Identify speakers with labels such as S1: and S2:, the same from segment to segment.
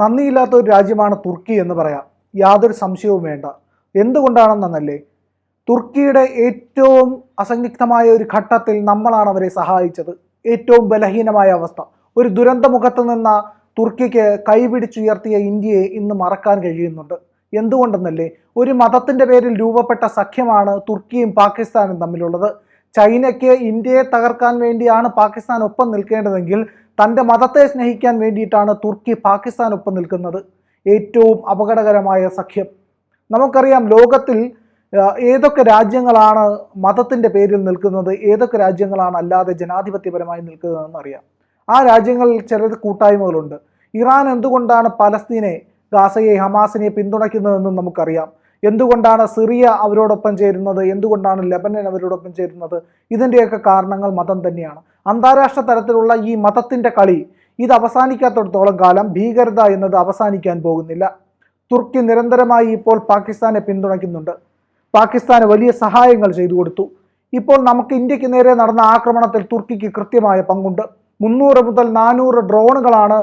S1: നന്ദിയില്ലാത്ത ഒരു രാജ്യമാണ് തുർക്കി എന്ന് പറയാം. യാതൊരു സംശയവും വേണ്ട. എന്തുകൊണ്ടാണെന്നല്ലേ? തുർക്കിയുടെ ഏറ്റവും അസംയുക്തമായ ഒരു ഘട്ടത്തിൽ നമ്മളാണ് അവരെ സഹായിച്ചത്. ഏറ്റവും ബലഹീനമായ അവസ്ഥ. ഒരു ദുരന്തമുഖത്ത് നിന്ന തുർക്കിക്ക് കൈപിടിച്ചുയർത്തിയ ഇന്ത്യയെ ഇന്ന് മറക്കാൻ കഴിയുന്നുണ്ട്. എന്തുകൊണ്ടെന്നല്ലേ? ഒരു മതത്തിന്റെ പേരിൽ രൂപപ്പെട്ട സഖ്യമാണ് തുർക്കിയും പാകിസ്ഥാനും തമ്മിലുള്ളത്. ചൈനയ്ക്ക് ഇന്ത്യയെ തകർക്കാൻ വേണ്ടിയാണ് പാകിസ്ഥാൻ ഒപ്പം നിൽക്കേണ്ടതെങ്കിൽ തന്റെ മതത്തെ സ്നേഹിക്കാൻ വേണ്ടിയിട്ടാണ് തുർക്കി പാകിസ്ഥാൻ ഒപ്പം നിൽക്കുന്നത്. ഏറ്റവും അപകടകരമായ സഖ്യം. നമുക്കറിയാം ലോകത്തിൽ ഏതൊക്കെ രാജ്യങ്ങളാണ് മതത്തിന്റെ പേരിൽ നിൽക്കുന്നത് ഏതൊക്കെ രാജ്യങ്ങളാണ് അല്ലാതെ ജനാധിപത്യപരമായി നിൽക്കുന്നതെന്ന് അറിയാം. ആ രാജ്യങ്ങളിൽ ചില കൂട്ടായ്മകളുണ്ട്. ഇറാൻ എന്തുകൊണ്ടാണ് പലസ്തീനെ ഗാസയെ ഹമാസിനെ പിന്തുണയ്ക്കുന്നതെന്നും നമുക്കറിയാം. എന്തുകൊണ്ടാണ് സിറിയ അവരോടൊപ്പം ചേരുന്നത്? എന്തുകൊണ്ടാണ് ലെബനൻ അവരോടൊപ്പം ചേരുന്നത്? ഇതിന്റെയൊക്കെ കാരണങ്ങൾ മതം തന്നെയാണ്. അന്താരാഷ്ട്ര തലത്തിലുള്ള ഈ മതത്തിന്റെ കളി ഇത് അവസാനിക്കാത്തിടത്തോളം കാലം ഭീകരത എന്നത് അവസാനിക്കാൻ പോകുന്നില്ല. തുർക്കി നിരന്തരമായി ഇപ്പോൾ പാകിസ്ഥാനെ പിന്തുണയ്ക്കുന്നുണ്ട്. പാകിസ്ഥാന് വലിയ സഹായങ്ങൾ ചെയ്തു കൊടുത്തു. ഇപ്പോൾ നമുക്ക് ഇന്ത്യയ്ക്ക് നേരെ നടന്ന ആക്രമണത്തിൽ തുർക്കിക്ക് കൃത്യമായ പങ്കുണ്ട്. മുന്നൂറ് മുതൽ നാനൂറ് ഡ്രോണുകളാണ്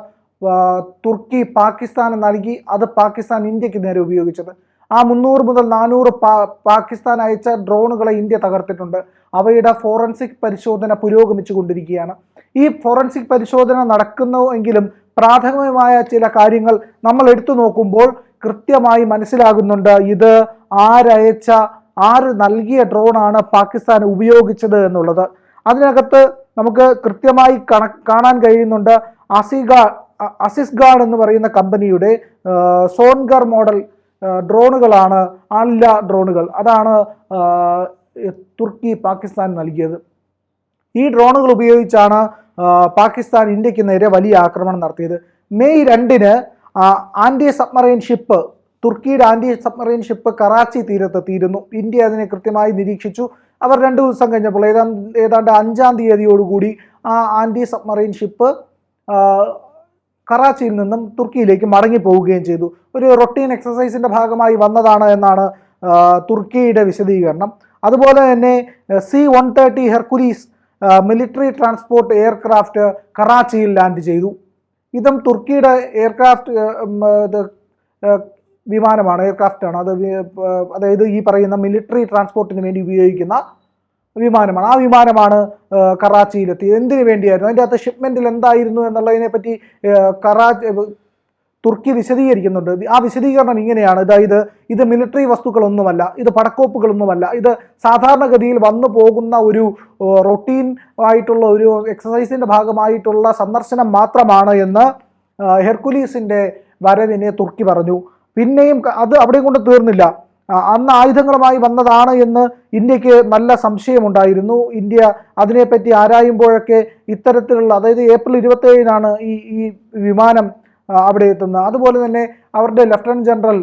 S1: തുർക്കി പാകിസ്ഥാന് നൽകി അത് പാകിസ്ഥാൻ ഇന്ത്യയ്ക്ക് നേരെ ഉപയോഗിച്ചത്. ആ മുന്നൂറ് മുതൽ നാനൂറ് പാകിസ്ഥാൻ അയച്ച ഡ്രോണുകളെ ഇന്ത്യ തകർത്തിട്ടുണ്ട്. അവയുടെ ഫോറൻസിക് പരിശോധന പുരോഗമിച്ചു കൊണ്ടിരിക്കുകയാണ് ഈ ഫോറൻസിക് പരിശോധന നടക്കുന്നു എങ്കിലും പ്രാഥമികമായ ചില കാര്യങ്ങൾ നമ്മൾ എടുത്തു നോക്കുമ്പോൾ കൃത്യമായി മനസ്സിലാകുന്നുണ്ട്. ഇത് ആരയച്ച ആര് നൽകിയ ഡ്രോണാണ് പാകിസ്ഥാൻ ഉപയോഗിച്ചത് എന്നുള്ളത്. അതിനകത്ത് നമുക്ക് കൃത്യമായി കണ കാണാൻ കഴിയുന്നുണ്ട് അസിഗ അസിസ്ഗാഡ് എന്ന് പറയുന്ന കമ്പനിയുടെ സോൺഗർ മോഡൽ ഡ്രോണുകളാണ് ആളില്ല ഡ്രോണുകൾ. അതാണ് തുർക്കി പാകിസ്ഥാൻ നൽകിയത്. ഈ ഡ്രോണുകൾ ഉപയോഗിച്ചാണ് പാകിസ്ഥാൻ ഇന്ത്യയ്ക്ക് നേരെ വലിയ ആക്രമണം നടത്തിയത്. മെയ് രണ്ടിന് ആന്റി സബ്മറൈൻ ഷിപ്പ് തുർക്കിയുടെ ആന്റി സബ്മറൈൻ ഷിപ്പ് കറാച്ചി തീരത്തെത്തിയിരുന്നു. ഇന്ത്യ അതിനെ കൃത്യമായി നിരീക്ഷിച്ചു. അവർ രണ്ട് ദിവസം കഴിഞ്ഞപ്പോൾ ഏതാണ്ട് ഏതാണ്ട് അഞ്ചാം തീയതിയോടുകൂടി ആ ആന്റി സബ്മറൈൻ ഷിപ്പ് കറാച്ചിയിൽ നിന്നും തുർക്കിയിലേക്ക് മടങ്ങി പോവുകയും ചെയ്തു. ഒരു റൊട്ടീൻ എക്സസൈസിന്റെ ഭാഗമായി വന്നതാണ് എന്നാണ് തുർക്കിയുടെ വിശദീകരണം. അതുപോലെ തന്നെ C one thirty Hercules military transport aircraft കറാച്ചിയിൽ land ചെയ്തു. ഇതും തുർക്കിയുടെ എയർക്രാഫ്റ്റ് വിമാനമാണ് എയർക്രാഫ്റ്റാണ് അത് അതായത് ഈ പറയുന്ന മിലിറ്ററി ട്രാൻസ്പോർട്ടിന് വേണ്ടി ഉപയോഗിക്കുന്ന വിമാനമാണ്. ആ വിമാനമാണ് കറാച്ചിയിലെത്തിയത് എന്തിനു വേണ്ടിയായിരുന്നു? അതിന്റെ അകത്ത് ഷിപ്മെന്റിൽ എന്തായിരുന്നു എന്നുള്ളതിനെ പറ്റി കറാച്ചി തുർക്കി വിശദീകരിക്കുന്നുണ്ട്. ആ വിശദീകരണം ഇങ്ങനെയാണ്. അതായത് ഇത് മിലിറ്ററി വസ്തുക്കളൊന്നുമല്ല ഇത് പടക്കോപ്പുകളൊന്നുമല്ല ഇത് സാധാരണഗതിയിൽ വന്നു പോകുന്ന ഒരു റൊട്ടീൻ ആയിട്ടുള്ള ഒരു എക്സസൈസിന്റെ ഭാഗമായിട്ടുള്ള സന്ദർശനം മാത്രമാണ് എന്ന് ഹെർക്കുലീസിന്റെ വരവിനെ തുർക്കി പറഞ്ഞു. പിന്നെയും അത് അവിടെ കൊണ്ട് തീർന്നില്ല. അന്ന് ആയുധങ്ങളുമായി വന്നതാണ് എന്ന് ഇന്ത്യയ്ക്ക് നല്ല സംശയമുണ്ടായിരുന്നു. ഇന്ത്യ അതിനെപ്പറ്റി ആരായുമ്പോഴൊക്കെ ഇത്തരത്തിലുള്ള അതായത് ഏപ്രിൽ ഇരുപത്തേഴിനാണ് ഈ ഈ വിമാനം അവിടെ എത്തുന്നത്. അതുപോലെ തന്നെ അവരുടെ ലഫ്റ്റനന്റ് ജനറൽ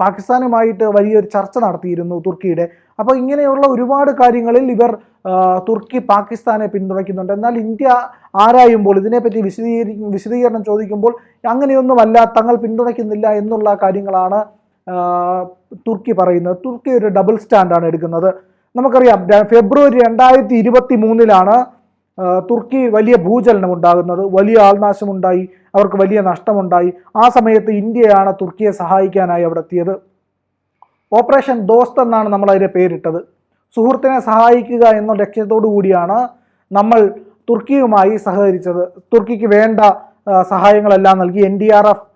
S1: പാകിസ്ഥാനുമായിട്ട് വലിയൊരു ചർച്ച നടത്തിയിരുന്നു തുർക്കിയുടെ. അപ്പോൾ ഇങ്ങനെയുള്ള ഒരുപാട് കാര്യങ്ങളിൽ ഇവർ തുർക്കി പാകിസ്ഥാനെ പിന്തുണയ്ക്കുന്നുണ്ട്. എന്നാൽ ഇന്ത്യ ആരായുമ്പോൾ ഇതിനെപ്പറ്റി വിശദീകരി വിശദീകരണം ചോദിക്കുമ്പോൾ അങ്ങനെയൊന്നുമല്ല തങ്ങൾ പിന്തുണയ്ക്കുന്നില്ല എന്നുള്ള കാര്യങ്ങളാണ് തുർക്കി പറയുന്നത്. തുർക്കി ഒരു ഡബിൾ സ്റ്റാൻഡാണ് എടുക്കുന്നത്. നമുക്കറിയാം ഫെബ്രുവരി രണ്ടായിരത്തി ഇരുപത്തി മൂന്നിലാണ് തുർക്കി വലിയ ഭൂചലനം ഉണ്ടാകുന്നത്. വലിയ ആൾനാശമുണ്ടായി അവർക്ക് വലിയ നഷ്ടമുണ്ടായി. ആ സമയത്ത് ഇന്ത്യയാണ് തുർക്കിയെ സഹായിക്കാനായി അവിടെ എത്തിയത്. ഓപ്പറേഷൻ ദോസ്ത് എന്നാണ് നമ്മൾ അതിന്റെ പേരിട്ടത്. സുഹൃത്തിനെ സഹായിക്കുക എന്ന ലക്ഷ്യത്തോടു കൂടിയാണ് നമ്മൾ തുർക്കിയുമായി സഹകരിച്ചത്. തുർക്കിക്ക് വേണ്ട സഹായങ്ങളെല്ലാം നൽകി. എൻ ഡി ആർ എഫ്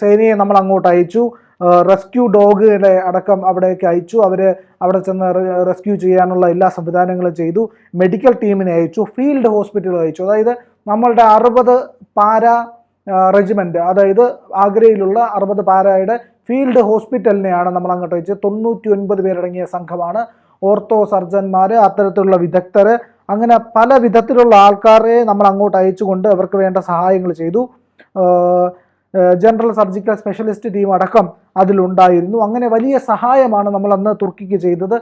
S1: സേനയെ നമ്മൾ അങ്ങോട്ട് അയച്ചു. റെസ്ക്യൂ ഡോഗുകളെ അടക്കം അവിടേക്ക് അയച്ചു. അവർ അവിടെ ചെന്ന് റെസ്ക്യൂ ചെയ്യാനുള്ള എല്ലാ സംവിധാനങ്ങളും ചെയ്തു. മെഡിക്കൽ ടീമിനെ അയച്ചു. ഫീൽഡ് ഹോസ്പിറ്റൽ അയച്ചു. അതായത് നമ്മളുടെ അറുപത് പാര റെജിമെന്റ് അതായത് ആഗ്രയിലുള്ള അറുപത് പാരയുടെ ഫീൽഡ് ഹോസ്പിറ്റലിനെയാണ് നമ്മൾ അങ്ങോട്ട് അയച്ചത്. തൊണ്ണൂറ്റി ഒൻപത് പേരടങ്ങിയ സംഘമാണ്. ഓർത്തോ സർജന്മാർ അത്തരത്തിലുള്ള വിദഗ്ധർ അങ്ങനെ പല വിധത്തിലുള്ള ആൾക്കാരെ നമ്മൾ അങ്ങോട്ട് അയച്ചുകൊണ്ട് അവർക്ക് വേണ്ട സഹായങ്ങൾ ചെയ്തു. ജനറൽ സർജിക്കൽ സ്പെഷ്യലിസ്റ്റ് ടീം അടക്കം അതിലുണ്ടായിരുന്നു. അങ്ങനെ വലിയ സഹായമാണ് നമ്മൾ അന്ന് തുർക്കിക്ക് ചെയ്തത്.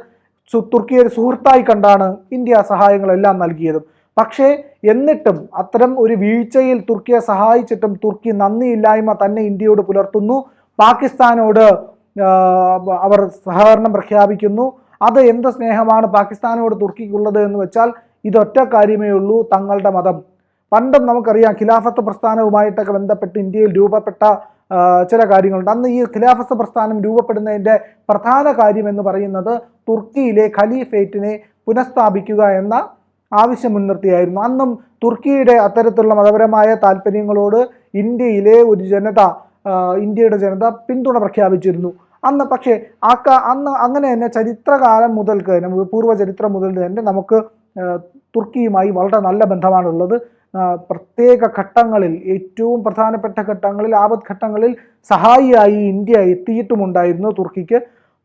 S1: തുർക്കിയെ ഒരു സുഹൃത്തായി കണ്ടാണ് ഇന്ത്യ സഹായങ്ങളെല്ലാം നൽകിയതും. പക്ഷേ എന്നിട്ടും അത്തരം ഒരു വീഴ്ചയിൽ തുർക്കിയെ സഹായിച്ചിട്ടും തുർക്കി നന്ദിയില്ലായ്മ തന്നെ ഇന്ത്യയോട് പുലർത്തുന്നു. പാകിസ്ഥാനോട് അവർ സഹകരണം പ്രഖ്യാപിക്കുന്നു. അത് എന്ത് സ്നേഹമാണ് പാകിസ്ഥാനോട് തുർക്കിക്കുള്ളത് എന്ന് വെച്ചാൽ ഇതൊറ്റ കാര്യമേ ഉള്ളൂ തങ്ങളുടെ മതം. പണ്ടും നമുക്കറിയാം ഖിലാഫത്ത് പ്രസ്ഥാനവുമായിട്ടൊക്കെ ബന്ധപ്പെട്ട് ഇന്ത്യയിൽ രൂപപ്പെട്ട ചില കാര്യങ്ങളുണ്ട്. അന്ന് ഈ ഖിലാഫത്ത് പ്രസ്ഥാനം രൂപപ്പെടുന്നതിന്റെ പ്രധാന കാര്യം എന്ന് പറയുന്നത് തുർക്കിയിലെ ഖലീഫേറ്റിനെ പുനഃസ്ഥാപിക്കുക എന്ന ആവശ്യം മുൻനിർത്തിയായിരുന്നു. അന്നും തുർക്കിയുടെ അത്തരത്തിലുള്ള മതപരമായ താല്പര്യങ്ങളോട് ഇന്ത്യയിലെ ഒരു ജനത ഇന്ത്യയുടെ ജനത പിന്തുണ പ്രഖ്യാപിച്ചിരുന്നു. അന്ന് പക്ഷേ ആ അന്ന് അങ്ങനെ തന്നെ ചരിത്രകാലം മുതൽക്ക് തന്നെ പൂർവ ചരിത്രം മുതൽ തന്നെ നമുക്ക് തുർക്കിയുമായി വളരെ നല്ല ബന്ധമാണുള്ളത്. പ്രത്യേക ഘട്ടങ്ങളിൽ ഏറ്റവും പ്രധാനപ്പെട്ട ഘട്ടങ്ങളിൽ ആപത് ഘട്ടങ്ങളിൽ സഹായിയായി ഇന്ത്യ എത്തിയിട്ടുമുണ്ടായിരുന്നു തുർക്കിക്ക്.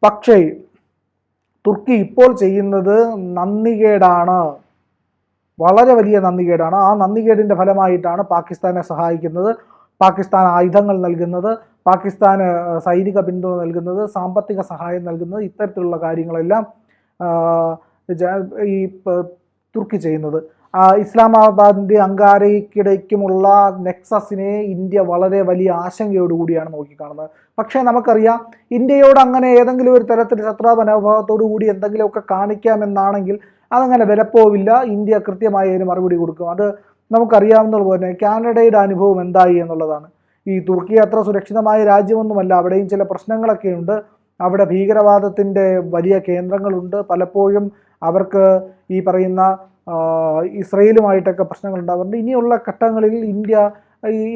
S1: പക്ഷേ തുർക്കി ഇപ്പോൾ ചെയ്യുന്നത് നന്ദികേടാണ്. വളരെ വലിയ നന്ദികേടാണ്. ആ നന്ദികേടിന്റെ ഫലമായിട്ടാണ് പാകിസ്ഥാനെ സഹായിക്കുന്നത്. പാകിസ്ഥാൻ ആയുധങ്ങൾ നൽകുന്നത് പാകിസ്ഥാന് സൈനിക പിന്തുണ നൽകുന്നത് സാമ്പത്തിക സഹായം നൽകുന്നത് ഇത്തരത്തിലുള്ള കാര്യങ്ങളെല്ലാം ഈ തുർക്കി ചെയ്യുന്നത്. ഇസ്ലാമാബാദിന്റെ അങ്കാരയ്ക്കിടയ്ക്കുമുള്ള നെക്സസിനെ ഇന്ത്യ വളരെ വലിയ ആശങ്കയോടുകൂടിയാണ് നോക്കിക്കാണുന്നത്. പക്ഷേ നമുക്കറിയാം ഇന്ത്യയോട് അങ്ങനെ ഏതെങ്കിലും ഒരു തരത്തിൽ ശത്രു മനോഭാവത്തോടു കൂടി എന്തെങ്കിലുമൊക്കെ കാണിക്കാമെന്നാണെങ്കിൽ അതങ്ങനെ വിലപ്പോവില്ല. ഇന്ത്യ കൃത്യമായി അതിന് മറുപടി കൊടുക്കും. അത് നമുക്കറിയാവുന്നതുപോലെ തന്നെ കാനഡയുടെ അനുഭവം എന്തായി എന്നുള്ളതാണ്. ഈ തുർക്കി അത്ര സുരക്ഷിതമായ രാജ്യമൊന്നുമല്ല. അവിടെയും ചില പ്രശ്നങ്ങളൊക്കെ ഉണ്ട് അവിടെ ഭീകരവാദത്തിന്റെ വലിയ കേന്ദ്രങ്ങളുണ്ട്. പലപ്പോഴും അവർക്ക് ഈ പറയുന്ന ഇസ്രയേലുമായിട്ടൊക്കെ പ്രശ്നങ്ങൾ ഉണ്ടാകുന്നുണ്ട് ഇനിയുള്ള ഘട്ടങ്ങളിൽ ഇന്ത്യ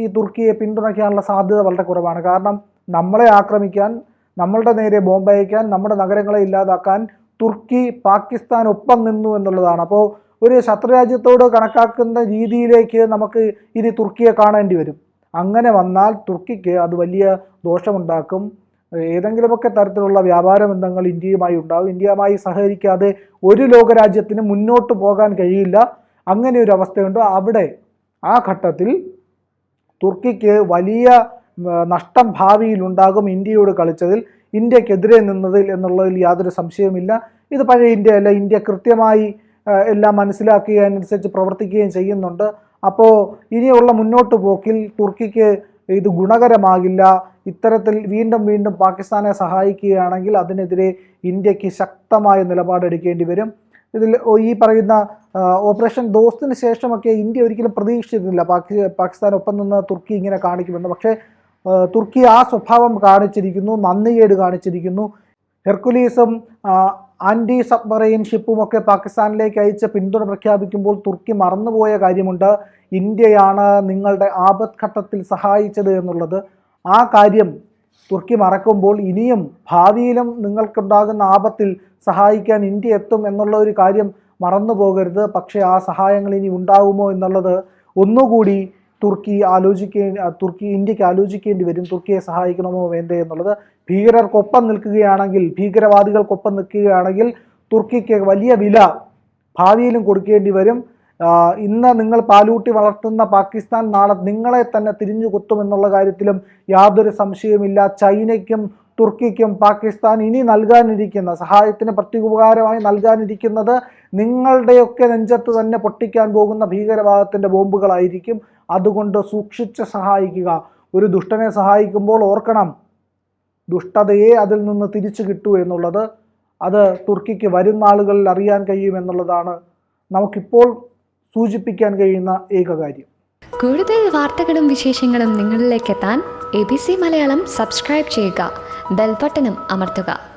S1: ഈ തുർക്കിയെ പിന്തുണയ്ക്കാനുള്ള സാധ്യത വളരെ കുറവാണ്. കാരണം നമ്മളെ ആക്രമിക്കാൻ നമ്മളുടെ നേരെ ബോംബ് അയക്കാൻ നമ്മുടെ നഗരങ്ങളെ ഇല്ലാതാക്കാൻ തുർക്കി പാകിസ്ഥാൻ ഒപ്പം നിന്നു എന്നുള്ളതാണ്. അപ്പോൾ ഒരു ശത്രുരാജ്യത്തോട് കണക്കാക്കുന്ന രീതിയിലേക്ക് നമുക്ക് ഇനി തുർക്കിയെ കാണേണ്ടി വരും. അങ്ങനെ വന്നാൽ തുർക്കിക്ക് അത് വലിയ ദോഷമുണ്ടാക്കും. ഏതെങ്കിലുമൊക്കെ തരത്തിലുള്ള വ്യാപാര ബന്ധങ്ങൾ ഇന്ത്യയുമായി ഉണ്ടാകും ഇന്ത്യയുമായി സഹകരിക്കാതെ ഒരു ലോകരാജ്യത്തിന് മുന്നോട്ട് പോകാൻ കഴിയില്ല. അങ്ങനെ ഒരു അവസ്ഥയുണ്ട്. അവിടെ ആ ഘട്ടത്തിൽ തുർക്കിക്ക് വലിയ നഷ്ടം ഭാവിയിൽ ഉണ്ടാകും ഇന്ത്യയോട് കളിച്ചതിൽ. ഇന്ത്യക്കെതിരെ നിന്നതിൽ എന്നുള്ളതിൽ യാതൊരു സംശയവുമില്ല. ഇത് പഴയ ഇന്ത്യ അല്ല ഇന്ത്യ കൃത്യമായി എല്ലാം മനസ്സിലാക്കുകയും അതിനനുസരിച്ച് പ്രവർത്തിക്കുകയും ചെയ്യുന്നുണ്ട്. അപ്പോൾ ഇനിയുള്ള മുന്നോട്ട് പോക്കിൽ തുർക്കിക്ക് ഇത് ഗുണകരമാകില്ല. ഇത്തരത്തിൽ വീണ്ടും വീണ്ടും പാകിസ്ഥാനെ സഹായിക്കുകയാണെങ്കിൽ അതിനെതിരെ ഇന്ത്യയ്ക്ക് ശക്തമായ നിലപാടെടുക്കേണ്ടി വരും. ഇതിൽ ഈ പറയുന്ന ഓപ്പറേഷൻ ദോസ്തിന് ശേഷമൊക്കെ ഇന്ത്യ ഒരിക്കലും പ്രതീക്ഷിച്ചിരുന്നില്ല. പാകി പാകിസ്ഥാൻ ഒപ്പം നിന്ന് തുർക്കി ഇങ്ങനെ കാണിക്കുമെന്ന്. പക്ഷേ തുർക്കി ആ സ്വഭാവം കാണിച്ചിരിക്കുന്നു നന്ദികേട് കാണിച്ചിരിക്കുന്നു. ഹെർക്കുലീസും ആന്റി സബ്മറൈൻ ഷിപ്പുമൊക്കെ പാകിസ്ഥാനിലേക്ക് അയച്ച് പിന്തുണ പ്രഖ്യാപിക്കുമ്പോൾ തുർക്കി മറന്നുപോയ കാര്യമുണ്ട്. ഇന്ത്യയാണ് നിങ്ങളുടെ ആപത് ഘട്ടത്തിൽ സഹായിച്ചത് എന്നുള്ളത്. ആ കാര്യം തുർക്കി മറക്കുമ്പോൾ ഇനിയും ഭാവിയിലും നിങ്ങൾക്കുണ്ടാകുന്ന ആപത്തിൽ സഹായിക്കാൻ ഇന്ത്യ എത്തും എന്നുള്ള ഒരു കാര്യം മറന്നു പോകരുത് പക്ഷേ ആ സഹായങ്ങൾ ഇനി ഉണ്ടാകുമോ എന്നുള്ളത് ഒന്നുകൂടി തുർക്കി ആലോചിക്കേ തുർക്കി ഇന്ത്യയ്ക്ക് ആലോചിക്കേണ്ടി വരും. തുർക്കിയെ സഹായിക്കണമോ വേണ്ടേ എന്നുള്ളത് ഭീകരർക്കൊപ്പം നിൽക്കുകയാണെങ്കിൽ ഭീകരവാദികൾക്കൊപ്പം നിൽക്കുകയാണെങ്കിൽ തുർക്കിക്ക് വലിയ വില ഭാവിയിലും കൊടുക്കേണ്ടി വരും. ഇന്ന് നിങ്ങൾ പാലൂട്ടി വളർത്തുന്ന പാകിസ്ഥാൻ നാളെ നിങ്ങളെ തന്നെ തിരിഞ്ഞു കുത്തുമെന്നുള്ള കാര്യത്തിലും യാതൊരു സംശയവുമില്ല. ചൈനയ്ക്കും തുർക്കിക്കും പാകിസ്ഥാൻ ഇനി നൽകാനിരിക്കുന്ന സഹായത്തിന് പ്രത്യുപകാരമായി നൽകാനിരിക്കുന്നത് നിങ്ങളുടെയൊക്കെ നെഞ്ചത്ത് തന്നെ പൊട്ടിക്കാൻ പോകുന്ന ഭീകരവാദത്തിന്റെ ബോംബുകളായിരിക്കും അതുകൊണ്ട് സൂക്ഷിച്ച് സഹായിക്കുക. ഒരു ദുഷ്ടനെ സഹായിക്കുമ്പോൾ ഓർക്കണം ദുഷ്ടതയെ അതിൽ നിന്ന് തിരിച്ചു കിട്ടൂ എന്നുള്ളത്. അത് തുർക്കിക്ക് വരും നാളുകളിൽ അറിയാൻ കഴിയുമെന്നുള്ളതാണ് നമുക്കിപ്പോൾ സൂചിപ്പിക്കാൻ കഴിയുന്ന ഏക കാര്യം.
S2: കൂടുതൽ വാർത്തകളും വിശേഷങ്ങളും നിങ്ങളിലേക്ക് എത്താൻ A B C Malayalam subscribe ചെയ്യുക ബെൽബട്ടനും അമർത്തുക.